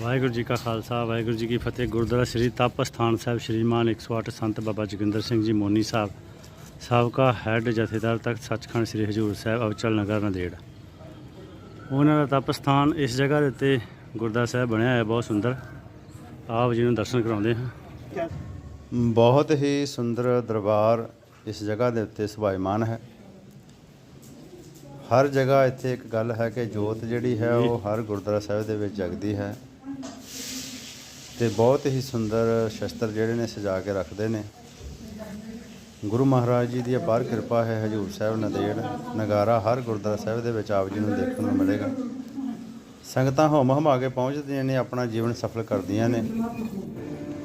ਵਾਹਿਗੁਰੂ ਜੀ ਕਾ ਖਾਲਸਾ ਵਾਹਿਗੁਰੂ ਜੀ ਕੀ ਫਤਿਹ। ਗੁਰਦੁਆਰਾ ਸ੍ਰੀ ਤਪ ਸਥਾਨ ਸਾਹਿਬ ਸ਼੍ਰੀਮਾਨ 108 ਸੰਤ ਬਾਬਾ ਜੋਗਿੰਦਰ ਸਿੰਘ ਜੀ ਮੋਨੀ ਸਾਹਿਬ ਸਾਬਕਾ ਹੈੱਡ ਜਥੇਦਾਰ ਤਖਤ ਸੱਚਖੰਡ ਸ੍ਰੀ ਹਜੂਰ ਸਾਹਿਬ ਅਵਚਲ ਨਗਰ ਨੰਦੇੜ। ਉਹਨਾਂ ਦਾ ਤਪ ਸਥਾਨ ਇਸ ਜਗ੍ਹਾ ਦੇ ਉੱਤੇ ਗੁਰਦੁਆਰਾ ਸਾਹਿਬ ਬਣਿਆ ਹੋਇਆ ਬਹੁਤ ਸੁੰਦਰ। ਆਪ ਜੀ ਨੂੰ ਦਰਸ਼ਨ ਕਰਾਉਂਦੇ ਹਾਂ। ਬਹੁਤ ਹੀ ਸੁੰਦਰ ਦਰਬਾਰ ਇਸ ਜਗ੍ਹਾ ਦੇ ਉੱਤੇ ਸੁਭਾਇਮਾਨ ਹੈ। ਹਰ ਜਗ੍ਹਾ ਇੱਥੇ ਇੱਕ ਗੱਲ ਹੈ ਕਿ ਜੋਤ ਜਿਹੜੀ ਹੈ ਉਹ ਹਰ ਗੁਰਦੁਆਰਾ ਸਾਹਿਬ ਦੇ ਵਿੱਚ ਜਗਦੀ ਹੈ। ਤੇ ਬਹੁਤ ਹੀ ਸੁੰਦਰ ਸ਼ਸਤਰ ਜਿਹੜੇ ਨੇ ਸਜਾ ਕੇ ਰੱਖਦੇ ਨੇ। ਗੁਰੂ ਮਹਾਰਾਜ ਜੀ ਦੀ ਅਪਾਰ ਕਿਰਪਾ ਹੈ ਹਜੂਰ ਸਾਹਿਬ ਨਦੇੜ, ਨਗਾਰਾ ਹਰ ਗੁਰਦੁਆਰਾ ਸਾਹਿਬ ਦੇ ਵਿੱਚ ਆਪ ਜੀ ਨੂੰ ਦੇਖਣ ਨੂੰ ਮਿਲੇਗਾ। ਸੰਗਤਾਂ ਹੋਮ ਹਮਾ ਕੇ ਪਹੁੰਚਦੀਆਂ ਨੇ, ਆਪਣਾ ਜੀਵਨ ਸਫਲ ਕਰਦੀਆਂ ਨੇ।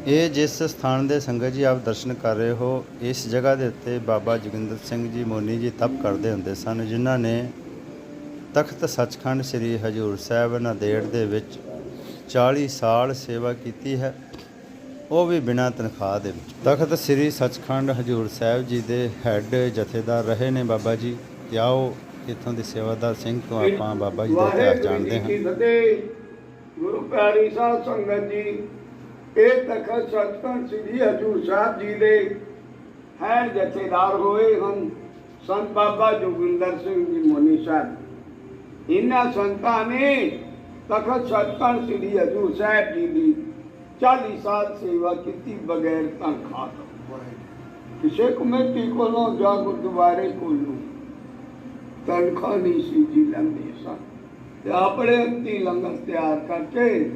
ਇਹ ਜਿਸ ਸਥਾਨ ਦੇ ਸੰਗਤ ਜੀ ਆਪ ਦਰਸ਼ਨ ਕਰ ਰਹੇ ਹੋ, ਇਸ ਜਗ੍ਹਾ ਦੇ ਉੱਤੇ ਬਾਬਾ ਜੋਗਿੰਦਰ ਸਿੰਘ ਜੀ ਮੋਨੀ ਜੀ ਤਪ ਕਰਦੇ ਹੁੰਦੇ ਸਨ, ਜਿਨ੍ਹਾਂ ਨੇ ਤਖਤ ਸੱਚਖੰਡ ਸ੍ਰੀ ਹਜੂਰ ਸਾਹਿਬ ਨਦੇੜ ਦੇ ਵਿੱਚ 40 ਸਾਲ ਸੇਵਾ ਕੀਤੀ ਹੈ ਉਹ ਵੀ ਬਿਨਾਂ ਤਨਖਾਹ ਦੇ ਵਿੱਚ। ਤਖਤ ਸ੍ਰੀ ਸੱਚਖੰਡ ਹਜੂਰ ਸਾਹਿਬ ਜੀ ਦੇ ਹੈੱਡ ਜਥੇਦਾਰ ਰਹੇ ਨੇ ਬਾਬਾ ਜੀ। ਤੇ ਆਓ ਇੱਥੋਂ ਦੇ ਸੇਵਾਦਾਰ ਸਿੰਘ ਤੋਂ ਆਪਾਂ ਬਾਬਾ ਜੀ ਦਾ ਇਤਿਹਾਸ ਜਾਣਦੇ ਹਾਂ। ਗੁਰੂ ਪਿਆਰੀ ਸਾਧ ਸੰਗਤ ਜੀ ਇਹ ਤਖਤ ਸਤਿਗੁਰ ਸ੍ਰੀ ਹਜੂਰ ਸਾਹਿਬ ਜੀ ਦੇ ਹੈ ਜਥੇਦਾਰ ਹੋਏ ਹਨ ਸੰਤ ਬਾਬਾ ਜੋਗਿੰਦਰ ਸਿੰਘ ਜੀ ਮੋਨੀ ਸਾਹਿਬ। ਇਹਨਾਂ ਸੰਤਾਂ ਨੇ ਤਖਤ ਸਤਿਗੁਰ ਸ੍ਰੀ ਹਜੂਰ ਸਾਹਿਬ ਜੀ ਦੀ 40 ਸਾਲ ਸੇਵਾ ਕੀਤੀ ਬਗੈਰ ਤਨਖਾਹ ਤੋਂ ਕਿਸੇ ਕਮੇਟੀ ਕੋਲੋਂ ਜਾਂ ਗੁਰਦੁਆਰੇ ਕੋਲੋਂ ਤਨਖਾਹ ਨਹੀਂ ਸੀ ਜੀ ਲੈਂਦੇ ਸਨ। ਤੇ ਆਪਣੇ ਅੰਤੀ ਲੰਗਰ ਤਿਆਰ ਕਰਕੇ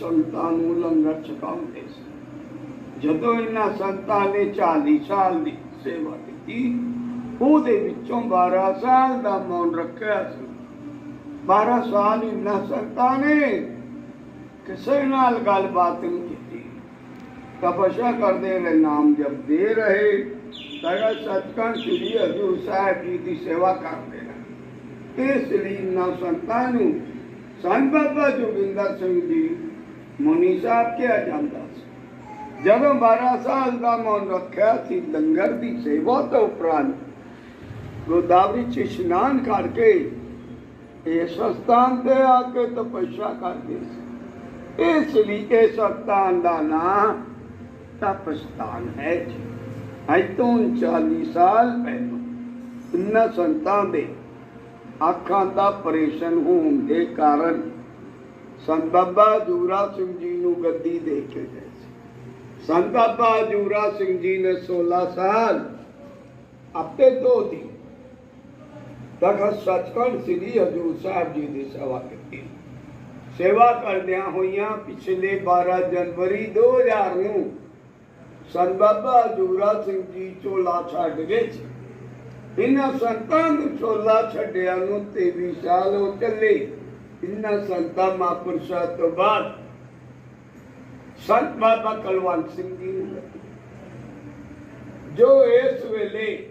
ਸੰਤਾਂ ਨੂੰ ਲੰਗਰ ਛਕਾਉਂਦੇ ਸੀ ਜਦੋਂ ਇਹਨਾਂ ਸੰਤਾਂ ਨੇ 40 ਸਾਲ ਦੀ ਸੇਵਾ ਕੀਤੀ, ਉਹਦੇ ਵਿੱਚੋਂ 12 ਸਾਲ ਦਾ ਮੌਨ ਰੱਖਿਆ ਸੀ। 12 ਸਾਲ ਇਹਨਾਂ ਸੰਤਾਂ ਨੇ, ਕਿਸੇ ਨਾਲ ਗੱਲਬਾਤ ਨਹੀਂ ਕੀਤੀ। ਤਪੱਸਿਆ ਕਰਦੇ ਰਹੇ, ਨਾਮ ਜਪਦੇ ਰਹੇ। ਤਗਾ ਸਤਿਕਾਰ ਸ੍ਰੀ ਹਜੂਰ ਸਾਹਿਬ ਜੀ ਦੀ ਸੇਵਾ ਕਰਦੇ ਰਹੇ। ਇਸ ਲਈ ਨਾ ਸੰਤਾਂ ਨੂੰ ਸੰਤ ਬਾਬਾ ਜੋਗਿੰਦਰ ਸਿੰਘ ਜੀ ਮੁਨੀ ਸਾਹਿਬ ਕਿਹਾ ਜਾਂਦਾ ਸੀ। ਜਦੋਂ 12 ਸਾਲ ਦਾ ਮੌਨ ਰੱਖਿਆ ਸੀ, ਲੰਗਰ ਦੀ ਸੇਵਾ ਤੋਂ ਉਪਰੰਤ, ਗੋਦਾਵਰੀ ਚ ਇਸ਼ਨਾਨ ਕਰਕੇ ਇਸ ਸਥਾਨ ਤੇ ਆ ਕੇ ਤਪੱਸਿਆ ਕਰਦੇ ਸੀ। ਇਸ ਲਈ ਇਹ ਸਥਾਨ ਦਾ ਨਾਮ ਤਪਸਥਾਨ ਹੈ ਅੱਜ ਤੋਂ 40 ਸਾਲ ਪਹਿਲਾਂ ਇਨ੍ਹਾਂ ਸੰਤਾਂ ਦੇ ਅੱਖਾਂ ਦਾ ਆਪਰੇਸ਼ਨ ਹੋਣ ਦੇ ਕਾਰਨ ਸੰਤ ਬਾਬਾ ਜੂਰਾ ਸਿੰਘ ਜੀ ਨੂੰ ਗੱਦੀ ਦੇ ਕੇ ਗਏ ਸੀ। ਸੰਤ ਬਾਬਾ ਜੂਰਾ ਸਿੰਘ ਜੀ ਨੇ 16 ਸਾਲ ਆਪੇ ਦੋ ਦੀ ਤਖਤ ਸੱਚਖੰਡ ਸ੍ਰੀ ਹਜੂਰ ਸਾਹਿਬ ਜੀ ਦੀ ਸੇਵਾ ਕੀਤੀ। ਸੇਵਾ ਕਰਦਿਆਂ ਹੋਈਆਂ ਪਿਛਲੇ 12 ਜਨਵਰੀ 2000 ਨੂੰ ਸੰਤ ਬਾਬਾ ਜੂਰਾ ਸਿੰਘ ਜੀ ਚੋਲਾ ਛੱਡ ਗਏ ਸੀ। ਇਹਨਾਂ ਸੰਤਾਂ ਨੂੰ ਚੋਲਾ ਛੱਡਿਆ ਨੂੰ 23 ਸਾਲ ਹੋ ਚੱਲੇ। ਇਹਨਾਂ ਸੰਤਾਂ ਮਹਾਂਪੁਰਸ਼ਾਂ ਤੋਂ ਬਾਅਦ ਸੰਤ ਬਾਬਾ ਕਲਵੰਤ ਸਿੰਘ ਜੀ ਨੂੰ ਜੋ ਇਸ ਵੇਲੇ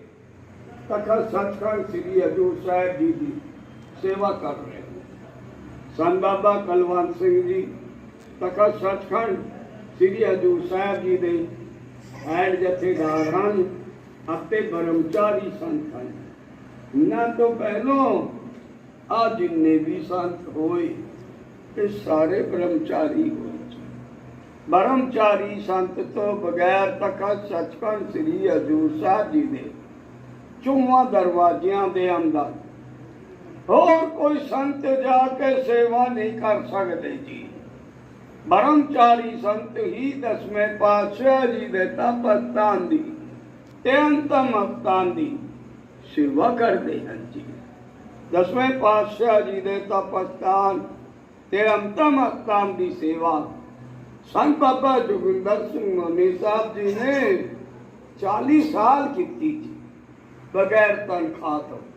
ਤਖਤ ਸੱਚਖੰਡ ਸ੍ਰੀ ਹਜੂਰ ਸਾਹਿਬ ਜੀ ਦੀ ਸੇਵਾ ਕਰ ਰਹੇ ਹਨ ਬਾਬਾ ਕਲਵੰਤ ਸਿੰਘ ਜੀ, ਤਖਤ ਸੱਚਖੰਡ ਸ੍ਰੀ ਹਜੂਰ ਸਾਹਿਬ ਜੀ ਦੇ ਐਡ ਜਥੇਦਾਰ ਹਨ ਅਤੇ ਬ੍ਰਹਮਚਾਰੀ ਸੰਤ ਹਨ। ਇਹਨਾਂ ਤੋਂ ਪਹਿਲੋਂ ਆ ਜਿੰਨੇ ਵੀ ਸੰਤ ਹੋਏ ਇਹ ਸਾਰੇ ਬ੍ਰਹਮਚਾਰੀ ਹੋਏ ਬ੍ਰਹਮਚਾਰੀ ਸੰਤ ਤੋਂ ਬਗੈਰ ਤਖਤ ਸੱਚਖੰਡ ਸ੍ਰੀ ਹਜੂਰ ਸਾਹਿਬ ਜੀ ਦੇ ਚੌਵਾਂ ਦਰਵਾਜ਼ਿਆਂ ਦੇ ਅੰਦਰ। ਹੋਰ ਕੋਈ ਸੰਤ ਜਾ ਕੇ ਸੇਵਾ ਨਹੀਂ ਕਰ ਸਕਦੇ ਜੀ। ਬ੍ਰਹਮਚਾਰੀ ਸੰਤ ਹੀ ਦਸਵੇਂ ਪਾਤਸ਼ਾਹ ਜੀ ਦੇ ਤਪਸਤਾਨ ਦੀ ਤੇ ਅੰਤਮ ਅਵਤਾਨ ਦੀ ਸੇਵਾ ਕਰਦੇ ਹਨ ਜੀ। ਦਸਵੇਂ ਪਾਤਸ਼ਾਹ ਜੀ ਦੇ ਤਪਸਤਾਨ ਤੇ ਅੰਤਮ ਅਵਤਾਨ ਦੀ ਸੇਵਾ ਸੰਤ ਬਾਬਾ ਜੋਗਿੰਦਰ ਸਿੰਘ ਮਨੀ ਸਾਹਿਬ ਜੀ ਨੇ 40 ਸਾਲ ਕੀਤੀ ਜੀ। ਬਗੈਰ ਤਨਖਾਹ ਤੋਂ।